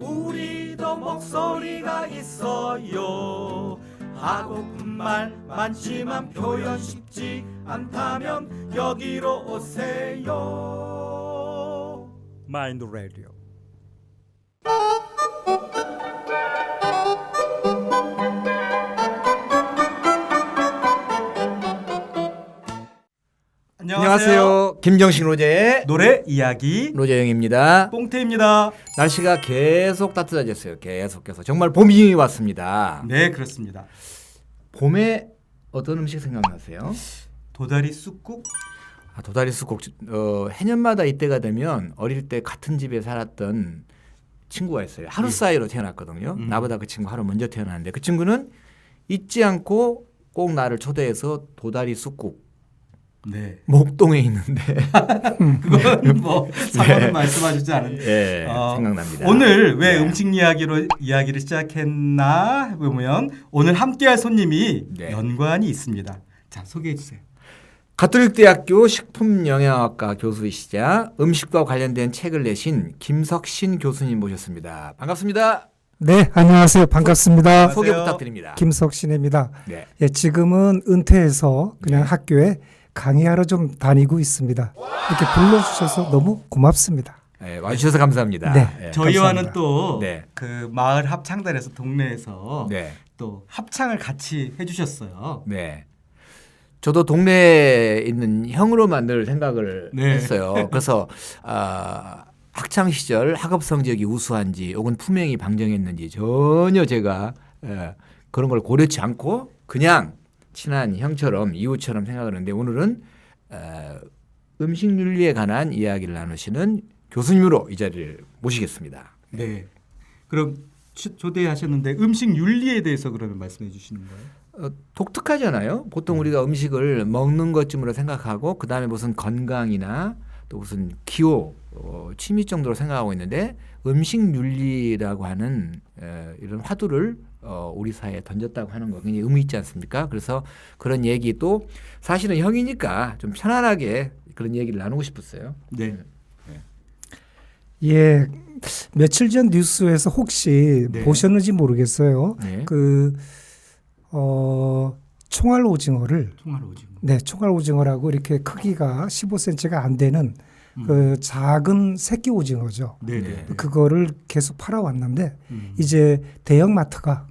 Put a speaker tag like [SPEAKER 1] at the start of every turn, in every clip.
[SPEAKER 1] 우리도 목소리가 있어요. 하고픈 말 많지만 표현 쉽지 않다면 여기로 오세요. 마인드 라디오
[SPEAKER 2] 안녕하세요. 김정식 로제의
[SPEAKER 1] 노래 이야기
[SPEAKER 2] 로제영입니다.
[SPEAKER 1] 뽕태입니다
[SPEAKER 2] 날씨가 계속 따뜻해졌어요. 계속해서 정말 봄이 왔습니다.
[SPEAKER 1] 네 그렇습니다
[SPEAKER 2] 봄에 어떤 음식 생각나세요?
[SPEAKER 1] 도다리 쑥국
[SPEAKER 2] 아, 도다리 쑥국 어, 해년마다 이때가 되면 어릴 때 같은 집에 살았던 친구가 있어요. 하루
[SPEAKER 1] 예.
[SPEAKER 2] 사이로 태어났거든요.
[SPEAKER 1] 음.
[SPEAKER 2] 나보다 그 친구 하루 먼저 태어났는데 그 친구는 잊지 않고 꼭 나를 초대해서 도다리 쑥국
[SPEAKER 1] 네
[SPEAKER 2] 목동에 있는데
[SPEAKER 1] 그건 뭐 상관은
[SPEAKER 2] 네.
[SPEAKER 1] 말씀하시지 않은
[SPEAKER 2] 예,
[SPEAKER 1] 어,
[SPEAKER 2] 생각납니다.
[SPEAKER 1] 오늘 왜
[SPEAKER 2] 네.
[SPEAKER 1] 음식 이야기로 이야기를 시작했나 해보면 오늘 함께할 손님이
[SPEAKER 2] 네.
[SPEAKER 1] 연관이 있습니다. 자 소개해 주세요.
[SPEAKER 2] 가톨릭대학교 식품영양학과 교수이시자 음식과 관련된 책을 내신 김석신 교수님 모셨습니다. 반갑습니다.
[SPEAKER 3] 네, 안녕하세요. 반갑습니다.
[SPEAKER 1] 안녕하세요.
[SPEAKER 2] 소개 부탁드립니다.
[SPEAKER 3] 김석신입니다.
[SPEAKER 2] 네.
[SPEAKER 3] 예, 지금은 은퇴해서 그냥 학교에 강의하러 좀 다니고 있습니다. 이렇게 불러주셔서 너무 고맙습니다.
[SPEAKER 2] 네, 와주셔서 감사합니다.
[SPEAKER 3] 네.
[SPEAKER 1] 저희와는
[SPEAKER 3] 감사합니다.
[SPEAKER 1] 또
[SPEAKER 2] 네.
[SPEAKER 1] 그 마을 합창단에서 동네에서
[SPEAKER 2] 네.
[SPEAKER 1] 또 합창을 같이 해주셨어요.
[SPEAKER 2] 네. 저도 동네에 있는 형으로만 늘 생각을
[SPEAKER 1] 네.
[SPEAKER 2] 했어요. 그래서 아, 학창 시절 학업 성적이 우수한지 혹은 품행이 방정했는지 전혀 제가 예, 그런 걸 고려치 않고 그냥 친한 형처럼 이웃처럼 생각하는데 오늘은 어, 음식 윤리에 관한 이야기를 나누시는 교수님으로 이 자리를 모시겠습니다.
[SPEAKER 1] 네. 그럼 초- 초대하셨는데 음식 윤리에 대해서 그러면 말씀해 주시는 거예요?
[SPEAKER 2] 어, 독특하잖아요. 보통 우리가 음식을 먹는 것쯤으로 생각하고 그 다음에 무슨 건강이나 또 무슨 기호, 어, 취미 정도로 생각하고 있는데 음식 윤리라고 하는 에, 이런 화두를 어, 우리 사회에 던졌다고 하는 거 굉장히 의미 있지 않습니까? 그래서 그런 얘기도 사실은 형이니까 좀 편안하게 그런 얘기를 나누고 싶었어요.
[SPEAKER 1] 네.
[SPEAKER 3] 예, 며칠 전 뉴스에서 혹시
[SPEAKER 1] 네.
[SPEAKER 3] 보셨는지 모르겠어요.
[SPEAKER 2] 네.
[SPEAKER 3] 그, 어, 총알 오징어를,
[SPEAKER 1] 통화로 오징어.
[SPEAKER 3] 네, 총알 오징어라고 이렇게 크기가 15cm가 안 되는
[SPEAKER 1] 음.
[SPEAKER 3] 그 작은 새끼 오징어죠.
[SPEAKER 1] 네,
[SPEAKER 2] 네.
[SPEAKER 1] 네.
[SPEAKER 3] 그거를 계속 팔아왔는데
[SPEAKER 1] 음.
[SPEAKER 3] 이제 대형 마트가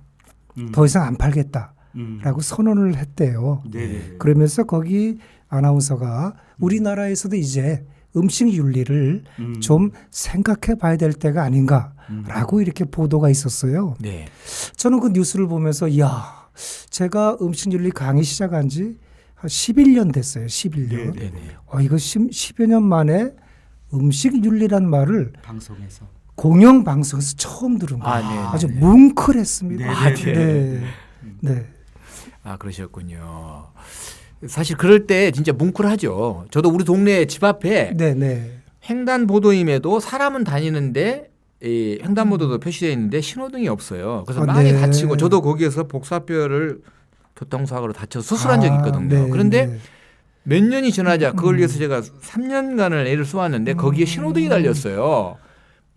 [SPEAKER 1] 음.
[SPEAKER 3] 더 이상 안 팔겠다 라고
[SPEAKER 1] 음.
[SPEAKER 3] 선언을 했대요.
[SPEAKER 1] 네, 네.
[SPEAKER 3] 그러면서 거기 아나운서가 우리나라에서도 이제 음식 윤리를
[SPEAKER 1] 음.
[SPEAKER 3] 좀 생각해 봐야 될 때가 아닌가라고 이렇게 보도가 있었어요.
[SPEAKER 2] 네.
[SPEAKER 3] 저는 그 뉴스를 보면서 야, 제가 음식 윤리 강의 시작한 지 한 11년 됐어요. 11년.
[SPEAKER 1] 네,
[SPEAKER 2] 네. 네.
[SPEAKER 3] 어, 이거 10, 10여 년 만에 음식 윤리란 말을
[SPEAKER 1] 방송에서.
[SPEAKER 3] 공영 방송에서 처음 들은 거예요.
[SPEAKER 2] 아, 네.
[SPEAKER 3] 아 주
[SPEAKER 2] 네.
[SPEAKER 3] 뭉클했습니다.
[SPEAKER 1] 네,
[SPEAKER 2] 아,
[SPEAKER 1] 네,
[SPEAKER 3] 네. 네.
[SPEAKER 2] 아 그러셨군요. 사실 그럴 때 진짜 뭉클하죠. 저도 우리 동네 집 앞에
[SPEAKER 3] 네, 네.
[SPEAKER 2] 횡단보도임에도 사람은 다니는데 이 횡단보도도 표시되어 있는데 신호등이 없어요. 그래서
[SPEAKER 3] 아,
[SPEAKER 2] 많이
[SPEAKER 3] 네.
[SPEAKER 2] 다치고 저도 거기에서 복사뼈를 교통사고로 다쳐서 수술한 적이 있거든요.
[SPEAKER 3] 아, 네,
[SPEAKER 2] 그런데
[SPEAKER 3] 네.
[SPEAKER 2] 몇 년이 지나자 그걸 위해서 제가 3년간을 애를 쏘았는데 거기에 신호등이 달렸어요. 뭉-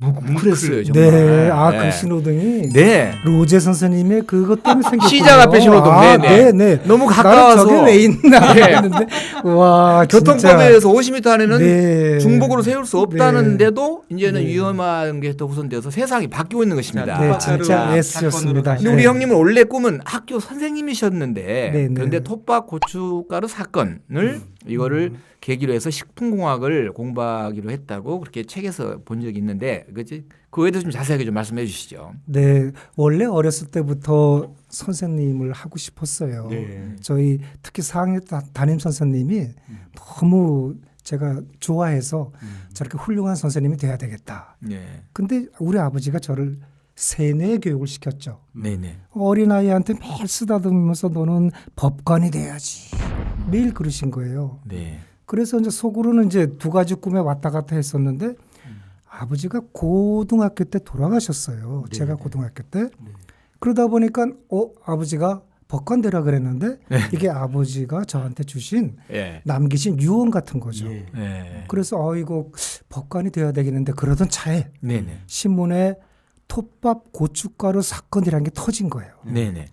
[SPEAKER 2] 뭉클했어요 정말.
[SPEAKER 3] 네, 아,
[SPEAKER 2] 네.
[SPEAKER 3] 그 신호등이
[SPEAKER 2] 네.
[SPEAKER 3] 로제 선생님의 그것 때문에 생겼군요.
[SPEAKER 2] 시장 앞에 신호등.
[SPEAKER 3] 아,
[SPEAKER 2] 네, 네.
[SPEAKER 3] 네, 네.
[SPEAKER 2] 너무
[SPEAKER 3] 나는
[SPEAKER 2] 가까워서
[SPEAKER 3] 저게 왜 있나
[SPEAKER 2] 네.
[SPEAKER 3] 했는데 와,
[SPEAKER 2] 교통법에서 50m 안에는
[SPEAKER 3] 네.
[SPEAKER 2] 중복으로 세울 수 없다는데도 이제는
[SPEAKER 3] 네.
[SPEAKER 2] 위험한 게또 후손돼서 세상이 바뀌고 있는 것입니다.
[SPEAKER 3] 네,
[SPEAKER 1] 아,
[SPEAKER 3] 진짜
[SPEAKER 1] 가시죠.
[SPEAKER 2] 우리
[SPEAKER 3] 네.
[SPEAKER 2] 형님은 원래 꿈은 학교 선생님이셨는데
[SPEAKER 3] 네, 네.
[SPEAKER 2] 그런데 톱밥 고춧가루 사건을
[SPEAKER 1] 음.
[SPEAKER 2] 이거를 계기로 해서 식품공학을 공부하기로 했다고 그렇게 책에서 본 적이 있는데 그지 그 외에도 좀 자세하게 좀 말씀해 주시죠.
[SPEAKER 3] 네, 원래 어렸을 때부터 선생님을 하고 싶었어요.
[SPEAKER 1] 네.
[SPEAKER 3] 저희 특히 4학년 다- 담임 선생님이 너무 제가 좋아해서
[SPEAKER 1] 음.
[SPEAKER 3] 저렇게 훌륭한 선생님이 돼야 되겠다.
[SPEAKER 2] 네,
[SPEAKER 3] 근데 우리 아버지가 저를 세뇌 교육을 시켰죠.
[SPEAKER 2] 네, 네.
[SPEAKER 3] 어린아이한테 매일 쓰다듬으면서 너는 법관이 돼야지. 매일 그러신 거예요.
[SPEAKER 2] 네.
[SPEAKER 3] 그래서 이제 속으로는 이제 두 가지 꿈에 왔다 갔다 했었는데
[SPEAKER 1] 음.
[SPEAKER 3] 아버지가 고등학교 때 돌아가셨어요.
[SPEAKER 1] 네,
[SPEAKER 3] 제가
[SPEAKER 1] 네.
[SPEAKER 3] 고등학교 때.
[SPEAKER 1] 네.
[SPEAKER 3] 그러다 보니까 어 아버지가 법관 되라 그랬는데
[SPEAKER 2] 네.
[SPEAKER 3] 이게 아버지가 저한테 주신
[SPEAKER 2] 예.
[SPEAKER 3] 남기신 유언 같은 거죠.
[SPEAKER 1] 예.
[SPEAKER 2] 네.
[SPEAKER 3] 그래서 어 이거 법관이 돼야 되겠는데 그러던 차에
[SPEAKER 2] 네, 네.
[SPEAKER 3] 신문에 톱밥 고춧가루 사건이라는 게 터진 거예요.
[SPEAKER 2] 네네.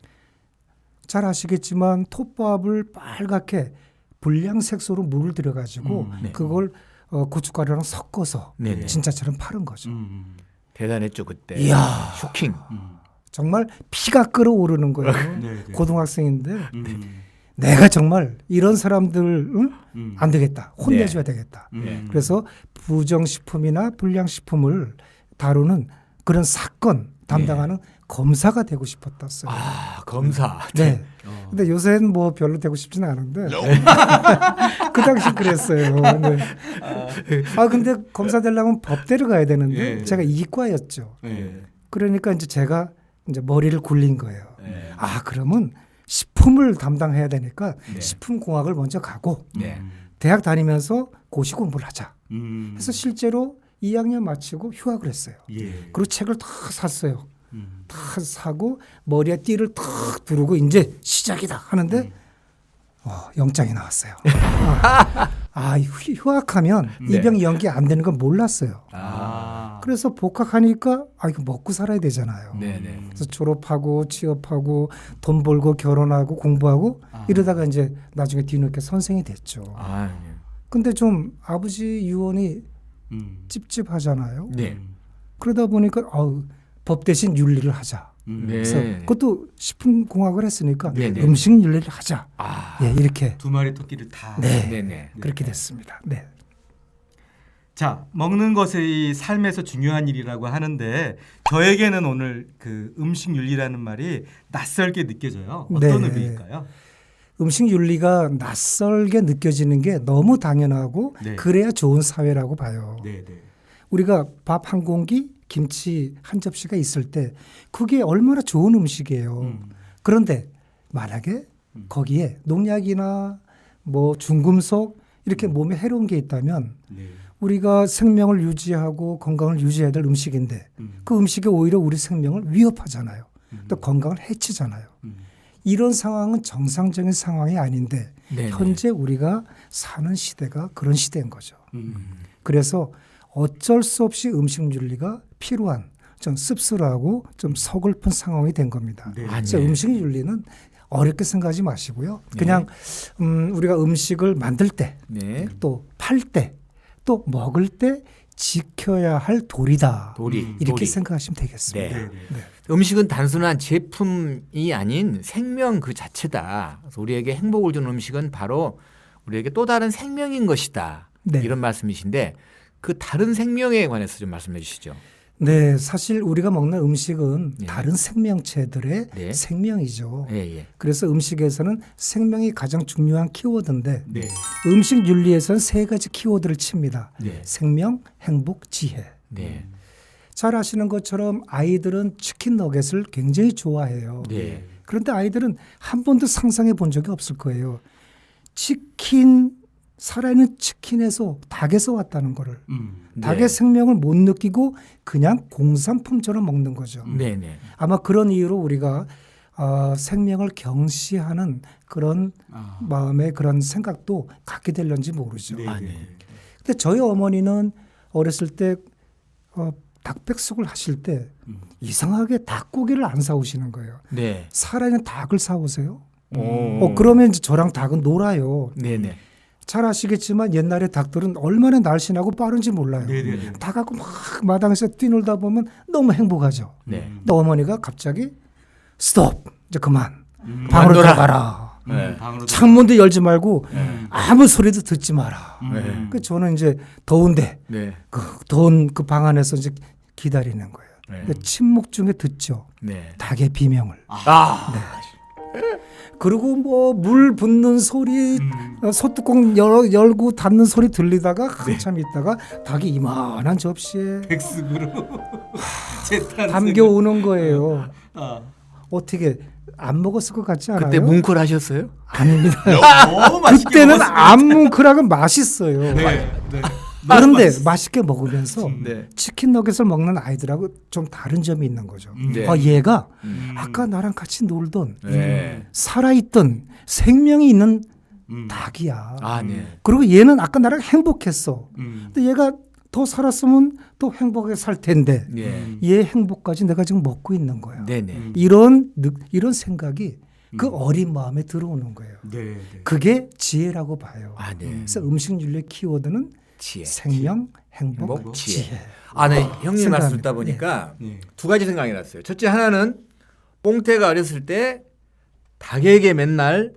[SPEAKER 3] 잘 아시겠지만 톱밥을 빨갛게 불량 색소로 물을 들여가지고
[SPEAKER 1] 음,
[SPEAKER 2] 네.
[SPEAKER 3] 그걸 어, 고춧가루랑 섞어서
[SPEAKER 2] 네네.
[SPEAKER 3] 진짜처럼 파는 거죠.
[SPEAKER 1] 음.
[SPEAKER 2] 대단했죠 그때.
[SPEAKER 3] 이야.
[SPEAKER 2] 쇼킹.
[SPEAKER 1] 음.
[SPEAKER 3] 정말 피가 끓어오르는 거예요.
[SPEAKER 1] 네, 네.
[SPEAKER 3] 고등학생인데
[SPEAKER 1] 음.
[SPEAKER 3] 내가 정말 이런 사람들 응?
[SPEAKER 1] 음.
[SPEAKER 3] 안 되겠다. 혼내줘야 되겠다.
[SPEAKER 1] 음.
[SPEAKER 2] 네.
[SPEAKER 3] 그래서 부정식품이나 불량식품을 다루는 그런 사건 담당하는 검사가 되고 싶었었어요.
[SPEAKER 2] 아 검사.
[SPEAKER 3] 네.
[SPEAKER 1] 어.
[SPEAKER 3] 근데 요새는 뭐 별로 되고 싶지는 않은데 그 당시 그랬어요. 네. 아 근데 검사 되려면 법대로 가야 되는데
[SPEAKER 1] 예.
[SPEAKER 3] 제가 이과였죠.
[SPEAKER 1] 네.
[SPEAKER 3] 그러니까 이제 제가 이제 머리를 굴린 거예요.
[SPEAKER 2] 네.
[SPEAKER 3] 아 그러면 식품을 담당해야 되니까
[SPEAKER 2] 네.
[SPEAKER 3] 식품공학을 먼저 가고
[SPEAKER 2] 네.
[SPEAKER 1] 음.
[SPEAKER 3] 대학 다니면서 고시 공부를 하자.
[SPEAKER 1] 음.
[SPEAKER 3] 그래서 실제로 2학년 마치고 휴학을 했어요.
[SPEAKER 1] 예.
[SPEAKER 3] 그리고 책을 다 샀어요.
[SPEAKER 1] 음.
[SPEAKER 3] 다 사고 머리에 띠를 탁 두르고 이제 시작이다 하는데
[SPEAKER 1] 음.
[SPEAKER 3] 어, 영장이 나왔어요. 아, 아, 휴- 휴학하면
[SPEAKER 2] 네.
[SPEAKER 3] 입영 연기 안 되는 건 몰랐어요.
[SPEAKER 2] 아.
[SPEAKER 3] 그래서 복학하니까 아 이거 먹고 살아야 되잖아요.
[SPEAKER 2] 네네.
[SPEAKER 3] 그래서 졸업하고 취업하고 돈 벌고 결혼하고 공부하고
[SPEAKER 1] 아.
[SPEAKER 3] 이러다가 이제 나중에 뒤늦게 선생이 됐죠.
[SPEAKER 2] 아.
[SPEAKER 3] 근데 좀 아버지 유언이
[SPEAKER 1] 음.
[SPEAKER 3] 찝찝하잖아요.
[SPEAKER 2] 네.
[SPEAKER 3] 그러다 보니까 아우 법 대신 윤리를 하자.
[SPEAKER 1] 음.
[SPEAKER 2] 네.
[SPEAKER 3] 그래서 그것도 식품 공학을 했으니까
[SPEAKER 2] 네 네.
[SPEAKER 3] 음식 윤리를 하자.
[SPEAKER 2] 아.
[SPEAKER 3] 예, 이렇게
[SPEAKER 1] 두 마리 토끼를 다.
[SPEAKER 3] 네.
[SPEAKER 2] 네네.
[SPEAKER 3] 그렇게 됐습니다. 네.
[SPEAKER 1] 자, 먹는 것이 삶에서 중요한 일이라고 하는데 저에게는 오늘 그 음식 윤리라는 말이 낯설게 느껴져요. 어떤
[SPEAKER 3] 네.
[SPEAKER 1] 의미일까요?
[SPEAKER 3] 음식 윤리가 낯설게 느껴지는 게 너무 당연하고
[SPEAKER 1] 네.
[SPEAKER 3] 그래야 좋은 사회라고 봐요.
[SPEAKER 1] 네, 네.
[SPEAKER 3] 우리가 밥 한 공기, 김치 한 접시가 있을 때 그게 얼마나 좋은 음식이에요.
[SPEAKER 1] 음.
[SPEAKER 3] 그런데 만약에
[SPEAKER 1] 음.
[SPEAKER 3] 거기에 농약이나 뭐 중금속 이렇게 몸에 해로운 게 있다면
[SPEAKER 1] 네.
[SPEAKER 3] 우리가 생명을 유지하고 건강을 유지해야 될 음식인데
[SPEAKER 1] 음.
[SPEAKER 3] 그 음식이 오히려 우리 생명을 위협하잖아요.
[SPEAKER 1] 음.
[SPEAKER 3] 또 건강을 해치잖아요.
[SPEAKER 1] 음.
[SPEAKER 3] 이런 상황은 정상적인 상황이 아닌데
[SPEAKER 2] 네네.
[SPEAKER 3] 현재 우리가 사는 시대가 그런 시대인 거죠.
[SPEAKER 1] 음.
[SPEAKER 3] 그래서 어쩔 수 없이 음식 윤리가 필요한 좀 씁쓸하고 좀 서글픈 상황이 된 겁니다.
[SPEAKER 1] 네.
[SPEAKER 2] 아, 네.
[SPEAKER 3] 음식 윤리는 어렵게 생각하지 마시고요. 그냥 음, 우리가 음식을 만들 때
[SPEAKER 2] 네.
[SPEAKER 3] 또팔 때 또 먹을 때 지켜야 할 도리다.
[SPEAKER 2] 도리.
[SPEAKER 1] 음.
[SPEAKER 3] 이렇게
[SPEAKER 2] 도리.
[SPEAKER 3] 생각하시면 되겠습니다.
[SPEAKER 1] 네, 네.
[SPEAKER 3] 네.
[SPEAKER 2] 음식은 단순한 제품이 아닌 생명 그 자체다. 그래서 우리에게 행복을 주는 음식은 바로 우리에게 또 다른 생명인 것이다.
[SPEAKER 3] 네.
[SPEAKER 2] 이런 말씀이신데 그 다른 생명에 관해서 좀 말씀해 주시죠.
[SPEAKER 3] 네, 사실 우리가 먹는 음식은
[SPEAKER 2] 네.
[SPEAKER 3] 다른 생명체들의
[SPEAKER 2] 네.
[SPEAKER 3] 생명이죠.
[SPEAKER 2] 예, 예.
[SPEAKER 3] 그래서 음식에서는 생명이 가장 중요한 키워드인데
[SPEAKER 1] 네.
[SPEAKER 3] 음식 윤리에서는 세 가지 키워드를 칩니다.
[SPEAKER 2] 네.
[SPEAKER 3] 생명, 행복, 지혜.
[SPEAKER 2] 네.
[SPEAKER 3] 잘 아시는 것처럼 아이들은 치킨 너겟을 굉장히 좋아해요.
[SPEAKER 2] 네.
[SPEAKER 3] 그런데 아이들은 한 번도 상상해 본 적이 없을 거예요. 치킨 살아있는 치킨에서 닭에서 왔다는 거를
[SPEAKER 1] 음.
[SPEAKER 3] 닭의
[SPEAKER 2] 네.
[SPEAKER 3] 생명을 못 느끼고 그냥 공산품처럼 먹는 거죠.
[SPEAKER 2] 네, 네.
[SPEAKER 3] 아마 그런 이유로 우리가 어, 생명을 경시하는 그런
[SPEAKER 1] 아.
[SPEAKER 3] 마음의 그런 생각도 갖게 될런지 모르죠.
[SPEAKER 1] 네,
[SPEAKER 2] 아,
[SPEAKER 1] 네.
[SPEAKER 2] 네.
[SPEAKER 3] 근데 저희 어머니는 어렸을 때 어, 닭백숙을 하실 때
[SPEAKER 1] 음.
[SPEAKER 3] 이상하게 닭고기를 안 사오시는 거예요.
[SPEAKER 2] 네.
[SPEAKER 3] 살아있는 닭을 사오세요.
[SPEAKER 2] 오.
[SPEAKER 3] 어, 그러면 저랑 닭은 놀아요.
[SPEAKER 2] 네, 네.
[SPEAKER 3] 잘 아시겠지만 옛날에 닭들은 얼마나 날씬하고 빠른지 몰라요.
[SPEAKER 1] 네, 네, 네.
[SPEAKER 3] 다 갖고 막 마당에서 뛰놀다 보면 너무 행복하죠.
[SPEAKER 2] 네.
[SPEAKER 1] 음.
[SPEAKER 3] 근데 어머니가 갑자기 스톱 이제 그만
[SPEAKER 1] 음.
[SPEAKER 3] 방으로
[SPEAKER 2] 만둬라.
[SPEAKER 3] 들어가라.
[SPEAKER 1] 음,
[SPEAKER 2] 네.
[SPEAKER 1] 방으로
[SPEAKER 3] 창문도 열지 말고
[SPEAKER 1] 음.
[SPEAKER 3] 아무 소리도 듣지 마라.
[SPEAKER 1] 음.
[SPEAKER 2] 네.
[SPEAKER 3] 그 저는 이제 더운데
[SPEAKER 2] 네.
[SPEAKER 3] 그 더운 그 방 안에서 이제 기다리는 거예요.
[SPEAKER 2] 네.
[SPEAKER 3] 그 침묵 중에 듣죠.
[SPEAKER 2] 네.
[SPEAKER 3] 닭의 비명을.
[SPEAKER 2] 아.
[SPEAKER 3] 그리고 뭐 물 붓는 소리,
[SPEAKER 1] 음.
[SPEAKER 3] 어, 소뚜껑 열, 열고 닫는 소리 들리다가
[SPEAKER 2] 네.
[SPEAKER 3] 한참 있다가 닭이 이만한 접시에
[SPEAKER 1] 백숙으로 재탄
[SPEAKER 3] 담겨 오는 거예요.
[SPEAKER 1] 아.
[SPEAKER 3] 어떻게 안 먹었을 것 같지 않아요?
[SPEAKER 2] 그때 뭉클 하셨어요?
[SPEAKER 3] 아닙니다.
[SPEAKER 1] 너무 맛있게
[SPEAKER 3] 그때는
[SPEAKER 1] 먹었습니다.
[SPEAKER 3] 암뭉크락은 맛있어요.
[SPEAKER 1] 네, 네.
[SPEAKER 3] 그런데
[SPEAKER 1] 맛있-
[SPEAKER 3] 맛있게 먹으면서
[SPEAKER 2] 네.
[SPEAKER 3] 치킨 너겟을 먹는 아이들하고 좀 다른 점이 있는 거죠.
[SPEAKER 1] 음.
[SPEAKER 2] 네.
[SPEAKER 3] 아, 얘가
[SPEAKER 1] 음.
[SPEAKER 3] 아까 나랑 같이 놀던
[SPEAKER 2] 네.
[SPEAKER 3] 살아있던 생명이 있는
[SPEAKER 1] 음.
[SPEAKER 3] 닭이야.
[SPEAKER 2] 아, 네.
[SPEAKER 3] 그리고 얘는 아까 나랑 행복했어.
[SPEAKER 1] 음.
[SPEAKER 3] 근데 얘가 더 살았으면 또 행복하게 살 텐데
[SPEAKER 2] 예.
[SPEAKER 3] 얘 행복까지 내가 지금 먹고 있는 거야.
[SPEAKER 2] 네네.
[SPEAKER 1] 음.
[SPEAKER 3] 이런 느- 이런 생각이 그
[SPEAKER 1] 음.
[SPEAKER 3] 어린 마음에 들어오는 거예요.
[SPEAKER 1] 네, 네.
[SPEAKER 3] 그게 지혜라고 봐요.
[SPEAKER 2] 아, 네.
[SPEAKER 3] 그래서 음식 윤리의 키워드는
[SPEAKER 2] 지혜.
[SPEAKER 3] 생명, 행복,
[SPEAKER 2] 행복,
[SPEAKER 3] 지혜.
[SPEAKER 2] 지혜. 아, 네. 형님. 말씀 듣다 보니까
[SPEAKER 1] 네.
[SPEAKER 2] 두 가지 생각이 났어요. 첫째 하나는 뽕태가 어렸을 때 닭에게 맨날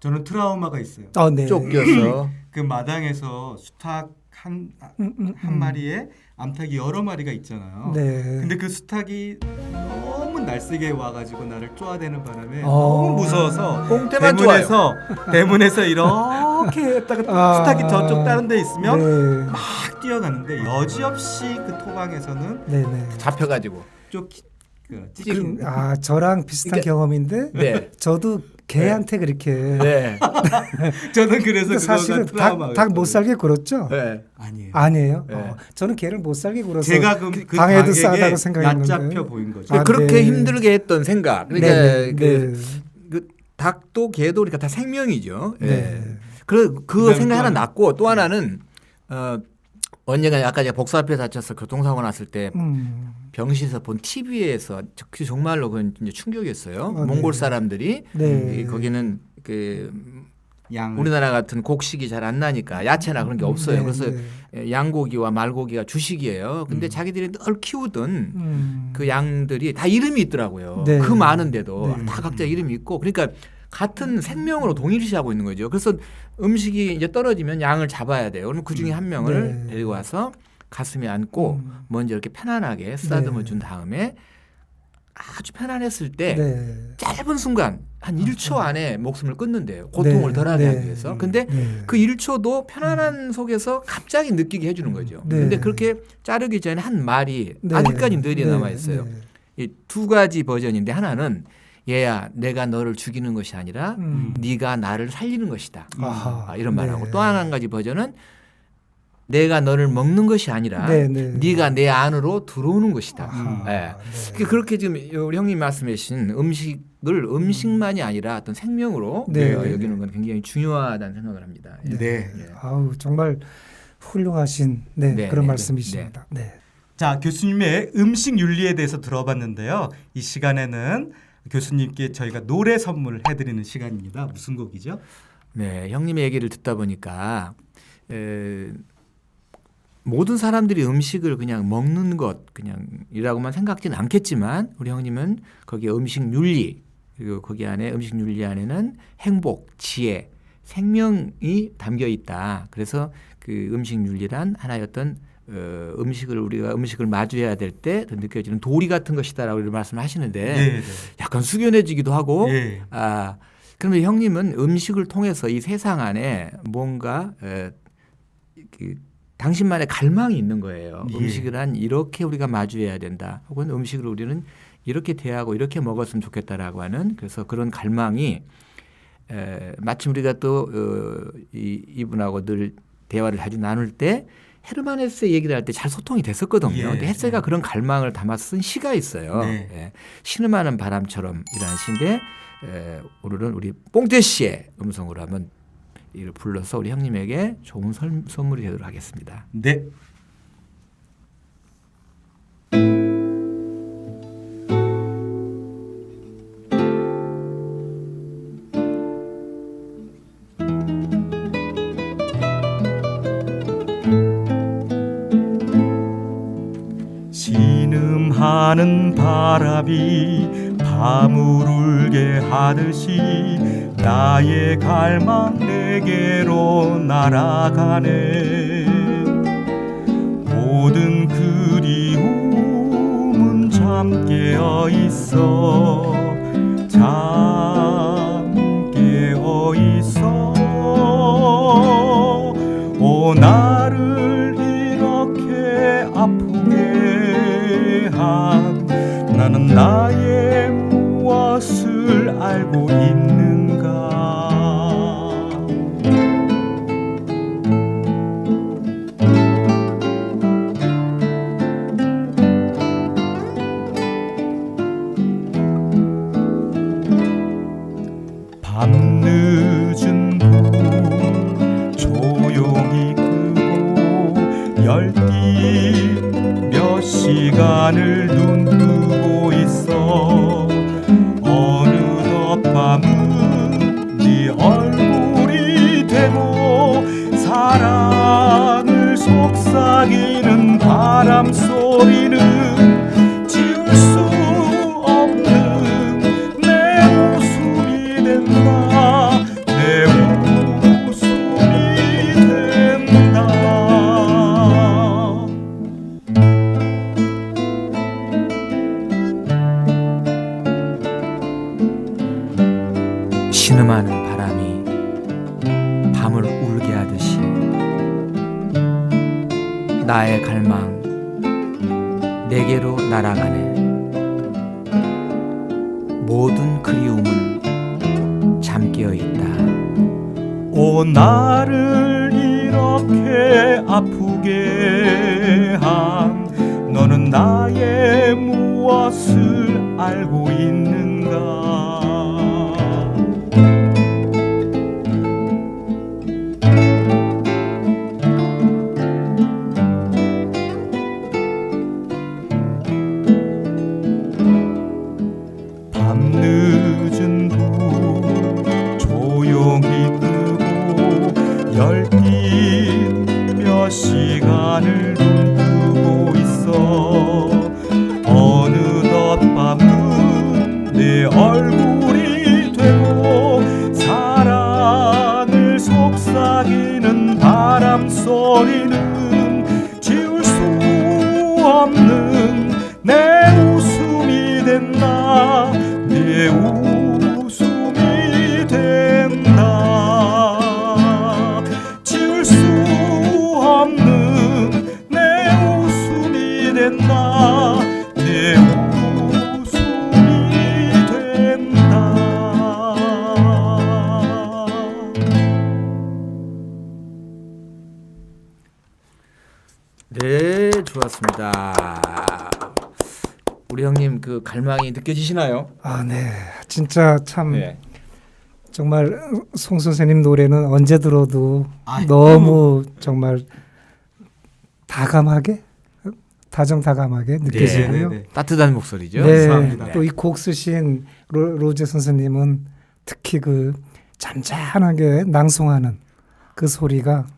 [SPEAKER 1] 저는 트라우마가 있어요.
[SPEAKER 3] 아, 네.
[SPEAKER 2] 쫓겨서
[SPEAKER 1] 그 마당에서 수탉 한,
[SPEAKER 3] 음, 음,
[SPEAKER 1] 한
[SPEAKER 3] 음.
[SPEAKER 1] 마리에 암탉이 여러 마리가 있잖아요.
[SPEAKER 3] 네.
[SPEAKER 1] 근데 그 수탉이 너무 날쌔게 와가지고 나를 쪼아대는 바람에
[SPEAKER 3] 어.
[SPEAKER 1] 너무 무서워서. 대문에서 대문에서 이렇게 했다가
[SPEAKER 3] 아.
[SPEAKER 1] 수탉이 저쪽 다른 데 있으면
[SPEAKER 3] 네.
[SPEAKER 1] 막 뛰어가는데 여지없이 그 토방에서는
[SPEAKER 3] 네, 네.
[SPEAKER 2] 잡혀가지고.
[SPEAKER 1] 쫓기 그
[SPEAKER 3] 그, 아, 저랑 비슷한
[SPEAKER 2] 그러니까-
[SPEAKER 3] 경험인데
[SPEAKER 2] 네.
[SPEAKER 3] 저도 개한테 그렇게
[SPEAKER 2] 네.
[SPEAKER 1] 저는 그래서
[SPEAKER 3] 사실은 닭 못. 살게 굴었죠?
[SPEAKER 2] 네.
[SPEAKER 1] 아니에요.
[SPEAKER 3] 아니에요.
[SPEAKER 2] 네.
[SPEAKER 3] 어, 저는 개를 못 살게 굴어서
[SPEAKER 1] 제가 그, 그 닭에게
[SPEAKER 3] 싸다고 생각했는데.
[SPEAKER 1] 얕잡혀 보인 거죠.
[SPEAKER 3] 아,
[SPEAKER 2] 그렇게
[SPEAKER 3] 네.
[SPEAKER 2] 힘들게 했던 생각. 그러니까
[SPEAKER 3] 네, 네,
[SPEAKER 2] 그,
[SPEAKER 3] 네.
[SPEAKER 2] 그 닭도 개도 그러니까 다 생명이죠. 예.
[SPEAKER 3] 네.
[SPEAKER 2] 그, 그
[SPEAKER 1] 그다음에
[SPEAKER 2] 생각
[SPEAKER 1] 하나.
[SPEAKER 2] 났고 또 하나는 어 언젠가 아까 제가 복사 앞에 다쳐서 교통사고 났을 때
[SPEAKER 3] 음.
[SPEAKER 2] 병실에서 본 TV에서 그 정말로 그건 진짜 충격이었어요.
[SPEAKER 3] 아,
[SPEAKER 2] 몽골
[SPEAKER 3] 네.
[SPEAKER 2] 사람들이
[SPEAKER 3] 네.
[SPEAKER 2] 이 거기는 그
[SPEAKER 1] 양
[SPEAKER 2] 우리나라 같은 곡식이 잘 안 나니까 야채나 그런 게 없어요.
[SPEAKER 3] 네,
[SPEAKER 2] 그래서
[SPEAKER 3] 네.
[SPEAKER 2] 양고기와 말고기가 주식이에요. 근데
[SPEAKER 1] 음.
[SPEAKER 2] 자기들이 늘 키우던
[SPEAKER 3] 음.
[SPEAKER 2] 그 양들이 다 이름이 있더라고요.
[SPEAKER 3] 네.
[SPEAKER 2] 그 많은데도
[SPEAKER 3] 네.
[SPEAKER 2] 다 각자 이름이 있고 그러니까 같은 생명으로 동일시하고 있는 거죠. 그래서 음식이 이제 떨어지면 양을 잡아야 돼요. 그러면 그 중에 한 명을
[SPEAKER 3] 네.
[SPEAKER 2] 데리고 와서 가슴에 안고
[SPEAKER 3] 음.
[SPEAKER 2] 먼저 이렇게 편안하게 쓰다듬어
[SPEAKER 3] 네.
[SPEAKER 2] 준 다음에 아주 편안했을 때
[SPEAKER 3] 네.
[SPEAKER 2] 짧은 순간 한 1초 안에 목숨을 끊는데요. 고통을
[SPEAKER 3] 네.
[SPEAKER 2] 덜하게
[SPEAKER 3] 네.
[SPEAKER 2] 하기 위해서. 근데
[SPEAKER 3] 네.
[SPEAKER 2] 그 1초도 편안한 속에서 갑자기 느끼게 해주는 거죠.
[SPEAKER 3] 네.
[SPEAKER 2] 근데 그렇게 자르기 전에 한 말이
[SPEAKER 3] 네.
[SPEAKER 2] 아직까지 뇌리에
[SPEAKER 3] 네.
[SPEAKER 2] 남아 있어요.
[SPEAKER 3] 네.
[SPEAKER 2] 이두 가지 버전인데 하나는 얘야 내가 너를 죽이는 것이 아니라
[SPEAKER 3] 음.
[SPEAKER 2] 네가 나를 살리는 것이다.
[SPEAKER 3] 아하.
[SPEAKER 2] 아, 이런 말하고
[SPEAKER 3] 네.
[SPEAKER 2] 또한 가지 버전은 내가 너를 먹는 것이 아니라
[SPEAKER 3] 네, 네.
[SPEAKER 2] 네가 내 안으로 들어오는 것이다.
[SPEAKER 3] 아하.
[SPEAKER 2] 예.
[SPEAKER 3] 네.
[SPEAKER 2] 그러니까 그렇게 지금 우리 형님 말씀하신 음식을 음식만이 아니라 어떤 생명으로
[SPEAKER 3] 네.
[SPEAKER 2] 어, 여기는 건 굉장히 중요하다는 생각을 합니다. 예.
[SPEAKER 1] 네.
[SPEAKER 2] 예.
[SPEAKER 3] 아우 정말 훌륭하신 네,
[SPEAKER 2] 네,
[SPEAKER 3] 그런
[SPEAKER 2] 네,
[SPEAKER 3] 말씀이십니다. 네.
[SPEAKER 1] 자, 교수님의 음식 윤리에 대해서 들어봤는데요. 이 시간에는 교수님께 저희가 노래 선물을 해드리는 시간입니다. 무슨 곡이죠?
[SPEAKER 2] 네, 형님의 얘기를 듣다 보니까 에, 모든 사람들이 음식을 그냥 먹는 것 그냥이라고만 생각지는 않겠지만 우리 형님은 거기에 음식 윤리 그리고 거기 안에 음식 윤리 안에는 행복, 지혜, 생명이 담겨 있다. 그래서 그 음식 윤리란 하나의 어떤 어, 음식을 우리가 음식을 마주해야 될 때 느껴지는 도리 같은 것이다라고 이런 말씀을 하시는데
[SPEAKER 1] 네,
[SPEAKER 2] 약간 숙연해지기도 하고
[SPEAKER 1] 네.
[SPEAKER 2] 아 그러면 형님은 음식을 통해서 이 세상 안에 뭔가 에, 그 당신만의 갈망이 있는 거예요.
[SPEAKER 1] 예.
[SPEAKER 2] 음식을 한 이렇게 우리가 마주해야 된다. 혹은 음식을 우리는 이렇게 대하고 이렇게 먹었으면 좋겠다라고 하는 그래서 그런 갈망이 에, 마침 우리가 또 어, 이, 이분하고 늘 대화를 자주 나눌 때 헤르만 헤세 얘기를 할 때 잘 소통이 됐었거든요.
[SPEAKER 1] 예.
[SPEAKER 2] 근데 헤세가 그런 갈망을 담아 쓴 시가 있어요.
[SPEAKER 1] 네.
[SPEAKER 2] 예. 신음하는 바람처럼이라는 시인데 에, 오늘은 우리 뽕태 씨의 음성으로 한번 이를 불러서 우리 형님에게 좋은 선, 선물이 되도록 하겠습니다.
[SPEAKER 1] 네. 바람이 밤을 울게 하듯이 나의 갈망 내게로 날아가네. 모든 그리움은 잠 깨어 있어 어 어느덧 밤은 네 얼굴이 되고 사랑을 속삭이는 바람 소리는
[SPEAKER 2] 잠깨어 있다.
[SPEAKER 1] 오 나를 이렇게 아프게 한 너는 나의 무엇을 알고 있는가 속삭이는 바람 소리는
[SPEAKER 2] 갈망이 느껴지시나요?
[SPEAKER 3] 아, 네. 진짜 참
[SPEAKER 2] 네.
[SPEAKER 3] 정말 송 선생님 노래는 언제 들어도
[SPEAKER 1] 아이,
[SPEAKER 3] 너무 정말 다감하게 다정다감하게 느껴지고요.
[SPEAKER 1] 네, 네.
[SPEAKER 2] 따뜻한 목소리죠.
[SPEAKER 3] 네,
[SPEAKER 1] 감사합니다.
[SPEAKER 3] 또이 곡 쓰신 로, 로제 선생님은 특히 그 잠잠하게 낭송하는 그 소리가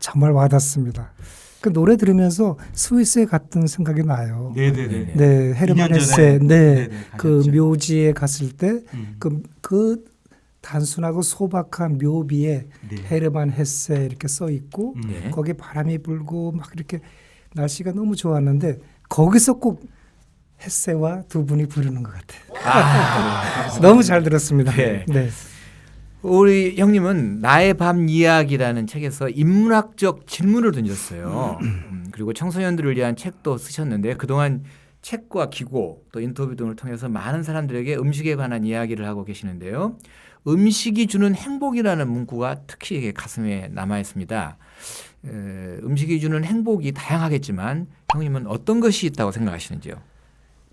[SPEAKER 3] 정말 와닿습니다. 그 노래 들으면서 스위스에 갔던 생각이 나요.
[SPEAKER 1] 네네네.
[SPEAKER 3] 네, 헤르만
[SPEAKER 1] 2년
[SPEAKER 3] 헤세,
[SPEAKER 1] 전에
[SPEAKER 3] 네,
[SPEAKER 1] 네네,
[SPEAKER 3] 그. 묘지에 갔을 때
[SPEAKER 1] 음.
[SPEAKER 3] 그, 그 단순하고 소박한 묘비에
[SPEAKER 1] 네.
[SPEAKER 3] 헤르만 헤세 이렇게 써 있고
[SPEAKER 1] 음.
[SPEAKER 2] 네.
[SPEAKER 3] 거기 바람이 불고 막 이렇게 날씨가 너무 좋았는데 거기서 꼭 헤세와 두 분이 부르는 것 같아요. 너무 잘 들었습니다.
[SPEAKER 2] 네.
[SPEAKER 3] 네.
[SPEAKER 2] 우리 형님은 나의 밤 이야기라는 책에서 인문학적 질문을 던졌어요. 음, 그리고 청소년들을 위한 책도 쓰셨는데 그동안 책과 기고 또 인터뷰 등을 통해서 많은 사람들에게 음식에 관한 이야기를 하고 계시는데요. 음식이 주는 행복이라는 문구가 특히 가슴에 남아 있습니다. 에, 음식이 주는 행복이 다양하겠지만 형님은 어떤 것이 있다고 생각하시는지요?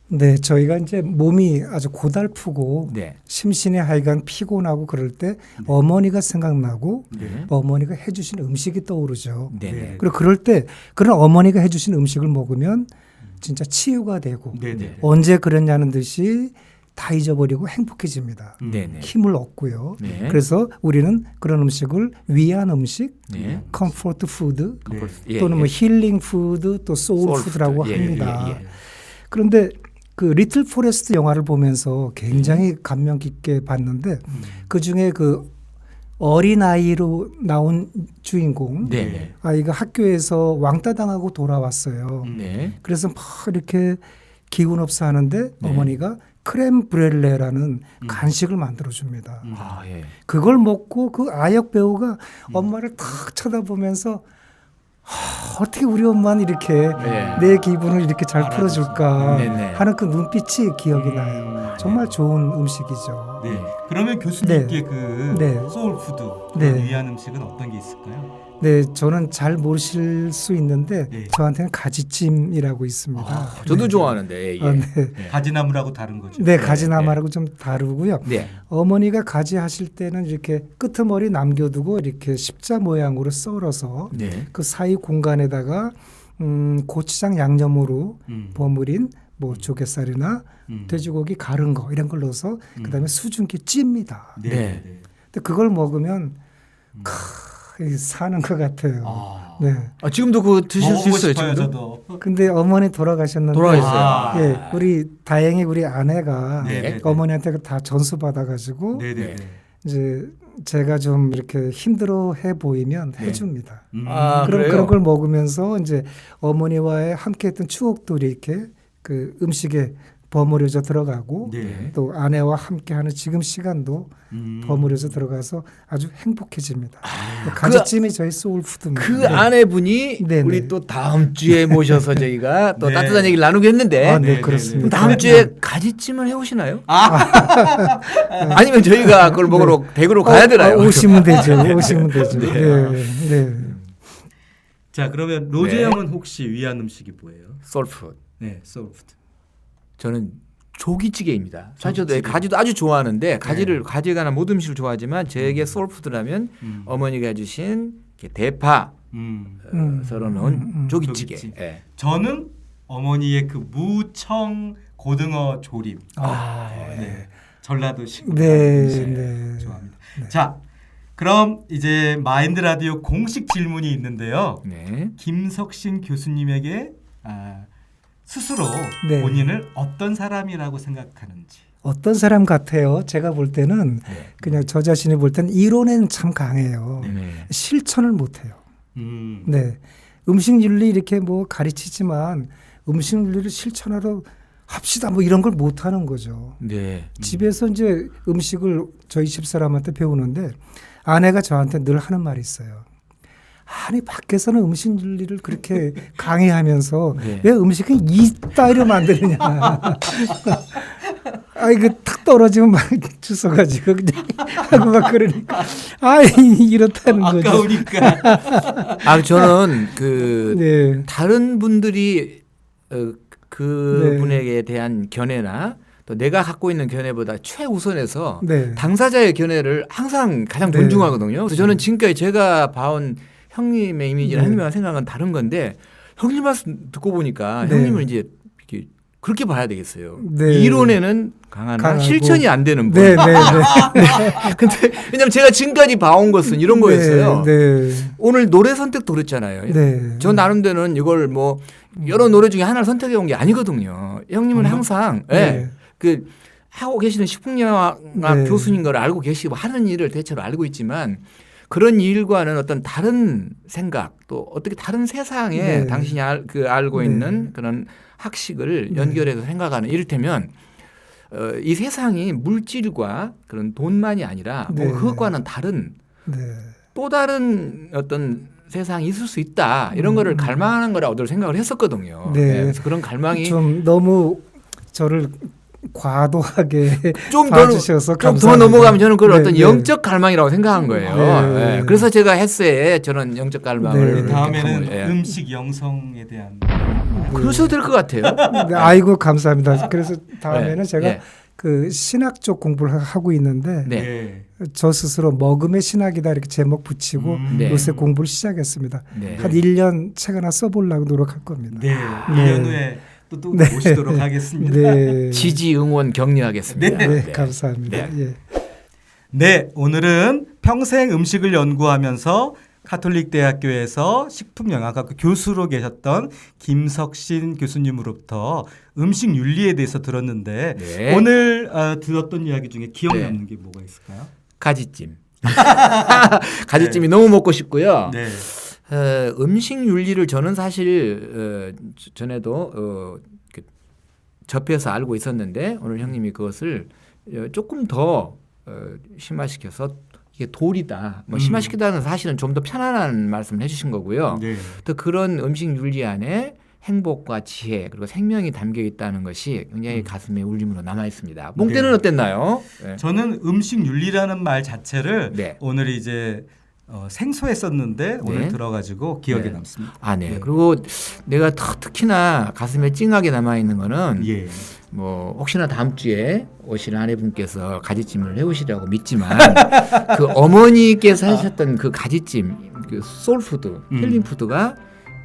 [SPEAKER 3] 네, 저희가 이제 몸이 아주 고달프고
[SPEAKER 2] 네.
[SPEAKER 3] 심신의 하여간 피곤하고 그럴 때 어머니가 생각나고
[SPEAKER 2] 네.
[SPEAKER 3] 어머니가 해주신 음식이 떠오르죠.
[SPEAKER 2] 네. 네.
[SPEAKER 1] 네.
[SPEAKER 3] 그리고 그럴 때 그런 어머니가 해주신 음식을 먹으면 진짜 치유가 되고
[SPEAKER 1] 네네.
[SPEAKER 3] 언제 그랬냐는 듯이 다 잊어버리고 행복해집니다.
[SPEAKER 1] 음.
[SPEAKER 2] 네. 네.
[SPEAKER 3] 힘을 얻고요.
[SPEAKER 2] 네.
[SPEAKER 3] 그래서 우리는 그런 음식을 위안 음식,
[SPEAKER 2] 네.
[SPEAKER 3] 컴포트 푸드
[SPEAKER 1] 네.
[SPEAKER 2] 예,
[SPEAKER 3] 또는
[SPEAKER 2] 예.
[SPEAKER 3] 뭐 힐링 푸드 또 소울,
[SPEAKER 2] 소울
[SPEAKER 3] 푸드라고
[SPEAKER 2] 푸드. 예,
[SPEAKER 3] 합니다.
[SPEAKER 2] 예, 예.
[SPEAKER 3] 그런데 그 리틀 포레스트 영화를 보면서 굉장히 감명 깊게 봤는데
[SPEAKER 1] 음.
[SPEAKER 3] 그 중에 그 어린 아이로 나온 주인공
[SPEAKER 2] 네. 네.
[SPEAKER 3] 아이가 학교에서 왕따 당하고 돌아왔어요.
[SPEAKER 1] 음.
[SPEAKER 2] 네.
[SPEAKER 3] 그래서 막 이렇게 기운 없어 하는데
[SPEAKER 2] 네.
[SPEAKER 3] 어머니가 크렘 브렐레라는
[SPEAKER 1] 음.
[SPEAKER 3] 간식을 만들어 줍니다.
[SPEAKER 1] 음.
[SPEAKER 2] 아, 예.
[SPEAKER 3] 그걸 먹고 그 아역 배우가 엄마를 탁 쳐다보면서 하, 어떻게 우리 엄마는 이렇게
[SPEAKER 2] 네.
[SPEAKER 3] 내 기분을 이렇게 잘. 풀어줄까
[SPEAKER 2] 네네.
[SPEAKER 3] 하는 그 눈빛이 기억이
[SPEAKER 1] 음.
[SPEAKER 3] 나요. 정말 좋은 음식이죠.
[SPEAKER 1] 네. 그러면 교수님께
[SPEAKER 3] 네.
[SPEAKER 1] 그
[SPEAKER 3] 네.
[SPEAKER 1] 소울푸드
[SPEAKER 3] 네.
[SPEAKER 1] 위한 음식은 어떤 게 있을까요?
[SPEAKER 3] 네, 저는 잘 모르실 수 있는데
[SPEAKER 1] 네.
[SPEAKER 3] 저한테는 가지찜이라고 있습니다.
[SPEAKER 2] 아, 저도
[SPEAKER 3] 네.
[SPEAKER 2] 좋아하는데. 예.
[SPEAKER 3] 아, 네.
[SPEAKER 2] 네.
[SPEAKER 1] 가지나물하고 다른 거죠.
[SPEAKER 3] 네, 가지나마라고 좀 다르고요.
[SPEAKER 2] 네.
[SPEAKER 3] 어머니가 가지 하실 때는 이렇게 끄트머리 남겨두고 이렇게 십자 모양으로 썰어서
[SPEAKER 2] 네.
[SPEAKER 3] 그 사이 공간에다가 음, 고추장 양념으로
[SPEAKER 1] 음.
[SPEAKER 3] 버무린 뭐 조개살이나
[SPEAKER 1] 음.
[SPEAKER 3] 돼지고기 가른 거 이런 걸 넣어서 그다음에 수증기 찝니다.
[SPEAKER 1] 네.
[SPEAKER 2] 네.
[SPEAKER 1] 네.
[SPEAKER 3] 근데 그걸 먹으면 크, 이 사는 것 같아요.
[SPEAKER 1] 아.
[SPEAKER 3] 네.
[SPEAKER 2] 아, 지금도 그거 드실 수
[SPEAKER 1] 먹어보고
[SPEAKER 2] 있어요.
[SPEAKER 1] 싶어요,
[SPEAKER 2] 지금도?
[SPEAKER 1] 저도.
[SPEAKER 3] 근데 어머니 돌아가셨는데
[SPEAKER 2] 돌아가셨어요.
[SPEAKER 1] 아.
[SPEAKER 3] 예, 우리 다행히 우리 아내가
[SPEAKER 1] 네, 네, 네.
[SPEAKER 3] 어머니한테 다 전수 받아가지고
[SPEAKER 1] 네, 네. 네.
[SPEAKER 3] 이제 제가 좀 이렇게 힘들어 해 보이면 해줍니다.
[SPEAKER 1] 음.
[SPEAKER 2] 아,
[SPEAKER 3] 그럼
[SPEAKER 2] 그래요?
[SPEAKER 3] 그런 걸 먹으면서 이제 어머니와의 함께했던 추억들이 이렇게 그 음식에 버무려져 들어가고
[SPEAKER 1] 네.
[SPEAKER 3] 또 아내와 함께하는 지금 시간도
[SPEAKER 1] 음.
[SPEAKER 3] 버무려져 들어가서 아주 행복해집니다.
[SPEAKER 2] 그
[SPEAKER 3] 가지찜이 저희 소울푸드입니다.
[SPEAKER 2] 그
[SPEAKER 3] 네.
[SPEAKER 2] 아내분이
[SPEAKER 3] 네,
[SPEAKER 2] 우리
[SPEAKER 3] 네.
[SPEAKER 2] 또 다음 주에 모셔서 저희가 또
[SPEAKER 1] 네.
[SPEAKER 2] 따뜻한 얘기를 나누게 했는데
[SPEAKER 3] 아, 네,
[SPEAKER 1] 네, 네,
[SPEAKER 3] 그렇습니다.
[SPEAKER 2] 다음 주에 가지찜을 해오시나요?
[SPEAKER 1] 아.
[SPEAKER 2] 아니면 저희가 그걸 먹으러 댁으로 가야 되나요?
[SPEAKER 3] 어, 오시면 되죠. 오시면 되죠.
[SPEAKER 2] 네.
[SPEAKER 3] 네. 네.
[SPEAKER 1] 자, 그러면 로제
[SPEAKER 2] 네.
[SPEAKER 1] 형은 혹시 위한 음식이 뭐예요?
[SPEAKER 2] 솔푸드.
[SPEAKER 1] 네, 소울푸드.
[SPEAKER 2] 저는 조기찌개입니다. 사실 저도
[SPEAKER 1] 조기찌개.
[SPEAKER 2] 가지도 아주 좋아하는데 가지를 가지에 관한 모든 음식을 좋아하지만 제게 소울푸드라면
[SPEAKER 1] 음.
[SPEAKER 2] 어머니가 해주신 대파
[SPEAKER 1] 음.
[SPEAKER 2] 어,
[SPEAKER 3] 음.
[SPEAKER 2] 썰어놓은
[SPEAKER 3] 음, 음.
[SPEAKER 2] 조기찌개.
[SPEAKER 1] 조기찌개.
[SPEAKER 2] 예.
[SPEAKER 1] 저는 어머니의 그 무청 고등어 조림.
[SPEAKER 3] 아,
[SPEAKER 1] 네. 전라도 식구.
[SPEAKER 3] 네, 네.
[SPEAKER 1] 좋아합니다. 자, 그럼 이제 마인드 라디오 공식 질문이 있는데요.
[SPEAKER 2] 네.
[SPEAKER 1] 김석신 교수님에게 아, 스스로
[SPEAKER 3] 네.
[SPEAKER 1] 본인을 어떤 사람이라고 생각하는지.
[SPEAKER 3] 어떤 사람 같아요? 제가 볼 때는
[SPEAKER 2] 네.
[SPEAKER 3] 그냥 저 자신이 볼 때는 이론에는 참 강해요.
[SPEAKER 2] 네.
[SPEAKER 3] 실천을 못 해요.
[SPEAKER 1] 음.
[SPEAKER 3] 네. 음식 윤리 이렇게 뭐 가르치지만 음식 윤리를 실천하러 합시다 뭐 이런 걸 못 하는 거죠.
[SPEAKER 2] 네.
[SPEAKER 3] 집에서 이제 음식을 저희 집사람한테 배우는데 아내가 저한테 늘 하는 말이 있어요. 아니 밖에서는 음식 윤리를 그렇게 강의하면서
[SPEAKER 2] 네.
[SPEAKER 3] 왜 음식을 이따위로 만드느냐. 아 이거 탁 떨어지면 막 주워가지고 그냥 하고 막 그러니까 아 이렇다는 거죠.
[SPEAKER 1] 아까우니까.
[SPEAKER 2] 아 저는 그
[SPEAKER 3] 네.
[SPEAKER 2] 다른 분들이 어, 그
[SPEAKER 3] 네.
[SPEAKER 2] 분에게 대한 견해나 또 내가 갖고 있는 견해보다 최우선해서
[SPEAKER 3] 네.
[SPEAKER 2] 당사자의 견해를 항상 가장
[SPEAKER 3] 네.
[SPEAKER 2] 존중하거든요. 그래서 저는 지금까지 제가 봐온 형님의 이미지나
[SPEAKER 3] 네.
[SPEAKER 2] 형님의 생각은 다른 건데 형님 말씀 듣고 보니까
[SPEAKER 3] 네.
[SPEAKER 2] 형님은 이제 이렇게 그렇게 봐야 되겠어요.
[SPEAKER 3] 네.
[SPEAKER 2] 이론에는
[SPEAKER 3] 강하고.
[SPEAKER 2] 실천이 안 되는 분.
[SPEAKER 3] 네, 네, 네.
[SPEAKER 2] 근데 왜냐면 제가 지금까지 봐온 것은 이런 거였어요.
[SPEAKER 3] 네,
[SPEAKER 2] 오늘 노래 선택도 그랬잖아요.
[SPEAKER 3] 네. 네.
[SPEAKER 2] 저 나름대로는 이걸 뭐 여러 노래 중에 하나를 선택해 온 게 아니거든요. 형님은
[SPEAKER 1] 정말?
[SPEAKER 2] 항상 예,
[SPEAKER 3] 네.
[SPEAKER 2] 그 하고 계시는 식품영화
[SPEAKER 3] 네.
[SPEAKER 2] 교수인 걸 알고 계시고 하는 일을 대체로 알고 있지만 그런 일과는 어떤 다른 생각 또 어떻게 다른 세상에
[SPEAKER 3] 네.
[SPEAKER 2] 당신이 알, 그 알고
[SPEAKER 3] 네.
[SPEAKER 2] 있는 그런 학식을
[SPEAKER 3] 네.
[SPEAKER 2] 연결해서 생각하는 이를테면 어, 이 세상이 물질과 그런 돈만이 아니라
[SPEAKER 3] 네.
[SPEAKER 2] 뭐 그것과는 다른
[SPEAKER 3] 네.
[SPEAKER 2] 또 다른 어떤 세상이 있을 수 있다 이런
[SPEAKER 3] 음.
[SPEAKER 2] 거를 갈망하는 거라고 늘 생각을 했었거든요.
[SPEAKER 3] 네.
[SPEAKER 2] 네, 그래서 그런 갈망이
[SPEAKER 3] 좀 너무 저를 과도하게
[SPEAKER 2] 좀더
[SPEAKER 3] 봐주셔서
[SPEAKER 2] 좀더
[SPEAKER 3] 감사합니다.
[SPEAKER 2] 넘어가면 저는 그걸
[SPEAKER 3] 네,
[SPEAKER 2] 어떤
[SPEAKER 3] 네.
[SPEAKER 2] 영적 갈망이라고 생각한 거예요.
[SPEAKER 3] 네.
[SPEAKER 2] 예, 그래서 제가 햇세에 저는 영적 갈망을
[SPEAKER 3] 네.
[SPEAKER 1] 다음에는
[SPEAKER 2] 예.
[SPEAKER 1] 음식 영성에 대한
[SPEAKER 2] 그러셔도 될 것 같아요.
[SPEAKER 3] 네, 아이고 감사합니다. 그래서 다음에는
[SPEAKER 2] 네.
[SPEAKER 3] 제가
[SPEAKER 2] 네.
[SPEAKER 3] 그 신학 쪽 공부를 하- 하고 있는데
[SPEAKER 2] 네.
[SPEAKER 1] 예.
[SPEAKER 3] 저 스스로 먹음의 신학이다 이렇게 제목 붙이고
[SPEAKER 1] 음.
[SPEAKER 2] 네.
[SPEAKER 3] 요새 공부를 시작했습니다.
[SPEAKER 2] 네.
[SPEAKER 3] 한 1년 책 하나 써보려고 노력할 겁니다.
[SPEAKER 1] 네.
[SPEAKER 3] 네.
[SPEAKER 1] 1년 후에 또, 또
[SPEAKER 3] 네.
[SPEAKER 1] 모시도록 하겠습니다.
[SPEAKER 3] 네.
[SPEAKER 2] 지지 응원 격려하겠습니다.
[SPEAKER 3] 네, 감사합니다.
[SPEAKER 2] 네.
[SPEAKER 3] 예.
[SPEAKER 1] 네, 오늘은 평생 음식을 연구하면서 카톨릭 대학교에서 식품영양학과 교수로 계셨던 김석신 교수님으로부터 음식 윤리에 대해서 들었는데
[SPEAKER 2] 네.
[SPEAKER 1] 오늘 어, 들었던 이야기 중에 기억
[SPEAKER 2] 네.
[SPEAKER 1] 남는 게 뭐가 있을까요?
[SPEAKER 2] 가지찜. 가지찜이 너무 먹고 싶고요.
[SPEAKER 1] 네.
[SPEAKER 2] 어, 음식 윤리를 저는 사실 어, 저- 전에도 어, 그 접해서 알고 있었는데 오늘 형님이 그것을 어, 조금 더 어, 심화시켜서 이게 도리다. 뭐
[SPEAKER 1] 음.
[SPEAKER 2] 심화시키다는 사실은 좀 더 편안한 말씀을 해주신 거고요.
[SPEAKER 1] 네.
[SPEAKER 2] 또 그런 음식 윤리 안에 행복과 지혜 그리고 생명이 담겨 있다는 것이 굉장히
[SPEAKER 1] 음.
[SPEAKER 2] 가슴에 울림으로 남아 있습니다. 몽때는
[SPEAKER 1] 네.
[SPEAKER 2] 어땠나요? 네.
[SPEAKER 1] 저는 음식 윤리라는 말 자체를
[SPEAKER 2] 네.
[SPEAKER 1] 오늘 이제 어, 생소했었는데 오늘
[SPEAKER 2] 네.
[SPEAKER 1] 들어가지고 기억에
[SPEAKER 2] 네.
[SPEAKER 1] 남습니다.
[SPEAKER 2] 아, 네.
[SPEAKER 1] 네.
[SPEAKER 2] 그리고 내가 더 특히나 가슴에 찡하게 남아 있는 거는
[SPEAKER 1] 예.
[SPEAKER 2] 뭐 혹시나 다음 주에 오실 아내분께서 가지찜을 해오시라고 믿지만 그 어머니께서 하셨던 그 가지찜 그 소울푸드
[SPEAKER 1] 음.
[SPEAKER 2] 힐링푸드가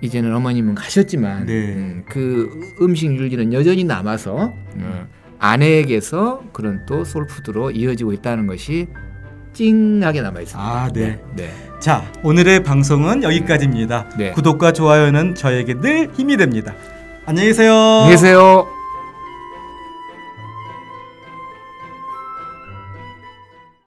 [SPEAKER 2] 이제는 어머님은 가셨지만
[SPEAKER 1] 네.
[SPEAKER 2] 음, 그 음식 윤리는 여전히 남아서 어, 아내에게서 그런 또 솔푸드로 이어지고 있다는 것이 찡하게 남아 있습니다.
[SPEAKER 1] 아, 네.
[SPEAKER 2] 네.
[SPEAKER 1] 자, 오늘의 방송은 여기까지입니다.
[SPEAKER 2] 네.
[SPEAKER 1] 구독과 좋아요는 저에게 늘 힘이 됩니다. 안녕히 계세요.
[SPEAKER 2] 안녕히 계세요.